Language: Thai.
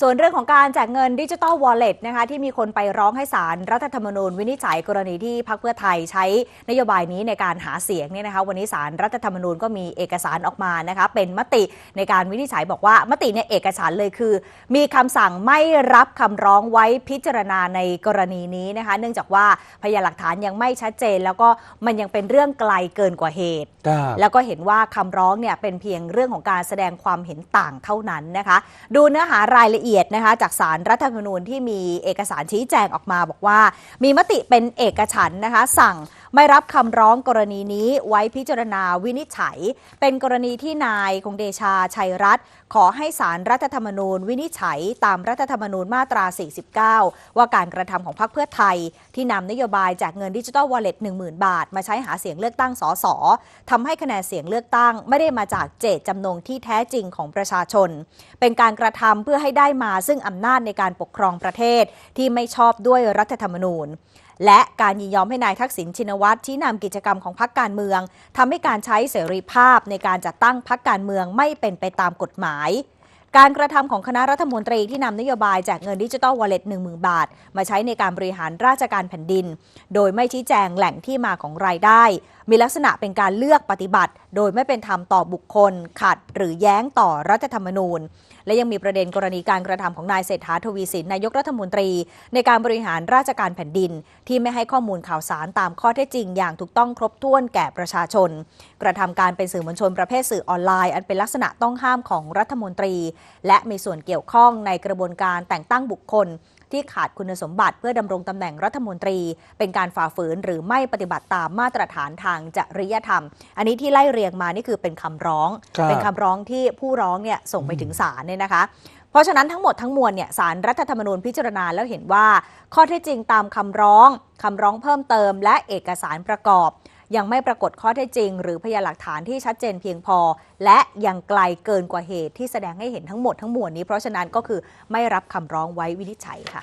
ส่วนเรื่องของการแจกเงินดิจิ t a ลวอลเล็ตนะคะที่มีคนไปร้องให้ศาลรรัฐธรรมนูญวินิจฉัยกรณีที่พรรคเพื่อไทยใช้นโยบายนี้ในการหาเสียงเนี่ยนะคะวันนี้ศาลรรัฐธรรมนูญก็มีเอกสารออกมานะคะเป็นมติในการวินิจฉัยบอกว่ามติในยเอกสารเลยคือ มีคำสั่งไม่รับคำร้องไว้พิจารณาในกรณีนี้นะคะเนื่องจากว่าพยานหลักฐานยังไม่ชัดเจน แล้วก็มันยังเป็นเรื่องไกลเกินกว่าเหตุครับแล้วก็เห็นว่าคำร้องเนี่ยเป็นเพียงเรื่องของการแสดงความเห็นต่างเท่านั้นนะคะดูเนื้อหารายละเอียดเอียดนะคะจากสารรัฐธรรมนูญที่มีเอกสารชี้แจงออกมาบอกว่า มีมติเป็นเอกฉันนะคะสั่ง ไม่รับคำร้องกรณีนี้ไว้พิจารณาวินิจฉัย เป็นกรณีที่นายคงเดชาชัยรัตน์ขอให้สารรัฐธรรมนูญ วินิจฉัย ตามรัฐธรรมนูญมาตรา 49 ว่าการกระทำของพรรคเพื่อไทย ที่นำนโยบายแจกเงินดิจิทัลวอลเล็ต10,000 บาท มาใช้หาเสียงเลือกตั้งสสทำให้คะแนนเสียงเลือกตั้ง ไม่ได้มาจากเจตจำนงที่แท้จริงของประชาชน เป็นการกระทำเพื่อให้ได้มาซึ่งอำนาจในการปกครองประเทศ ที่ไม่ชอบด้วยรัฐธรรมนูญ และการยินยอมให้นายทักษิณชินวัตรชี้นำกิจกรรมของพรรคการเมืองทำให้การใช้เสรีภาพในการจัดตั้งพรรคการเมืองไม่เป็นไปตามกฎหมาย การกระทำของคณะรัฐมนตรีที่นำนโยบายแจกเงินดิจิตอลวอลเล็ต10,000 บาท มาใช้ในการบริหารราชการแผ่นดิน โดยไม่ชี้แจงแหล่งที่มาของรายได้มีลักษณะเป็นการเลือกปฏิบัติ โดยไม่เป็นธรรมต่อบุคคล ขัดหรือแย้งต่อรัฐธรรมนูญ และยังมีประเด็นกรณีการกระทำของนายเศรษฐาทวีสินนายกรัฐมนตรี ในการบริหารราชการแผ่นดิน ที่ไม่ให้ข้อมูลข่าวสารตามข้อเท็จจริง อย่างถูกต้องครบถ้วนแก่ประชาชน กระทำการเป็นสื่อมวลชนประเภทสื่อออนไลน์ อันเป็นลักษณะต้องห้ามของรัฐมนตรี และมีส่วนเกี่ยวข้องในกระบวนการแต่งตั้งบุคคลที่ขาดคุณสมบัติเพื่อดำรงตำแหน่งรัฐมนตรี เป็นการฝ่าฝืนหรือไม่ปฏิบัติตามมาตรฐานทางจริยธรรม อันนี้ที่ไล่เรียงมานี่คือเป็นคำร้องครับเป็นคำร้องที่ผู้ร้องเนี่ยส่งไปถึงศาลเนี่ยนะคะ เพราะฉะนั้นทั้งหมดทั้งมวลเนี่ยสารรัฐธรรมนูญพิจารณาแล้วเห็นว่า ข้อเท็จจริงตามคำร้องคำร้องเพิ่มเติม และเอกสารประกอบยังไม่ปรากฏข้อเท็จจริง หรือพยานหลักฐานที่ชัดเจนเพียงพอ และยังไกลเกินกว่าเหตุที่แสดงให้เห็นทั้งหมดทั้งมวลนี้ เพราะฉะนั้นก็คือไม่รับคำร้องไว้วินิจฉัยค่ะ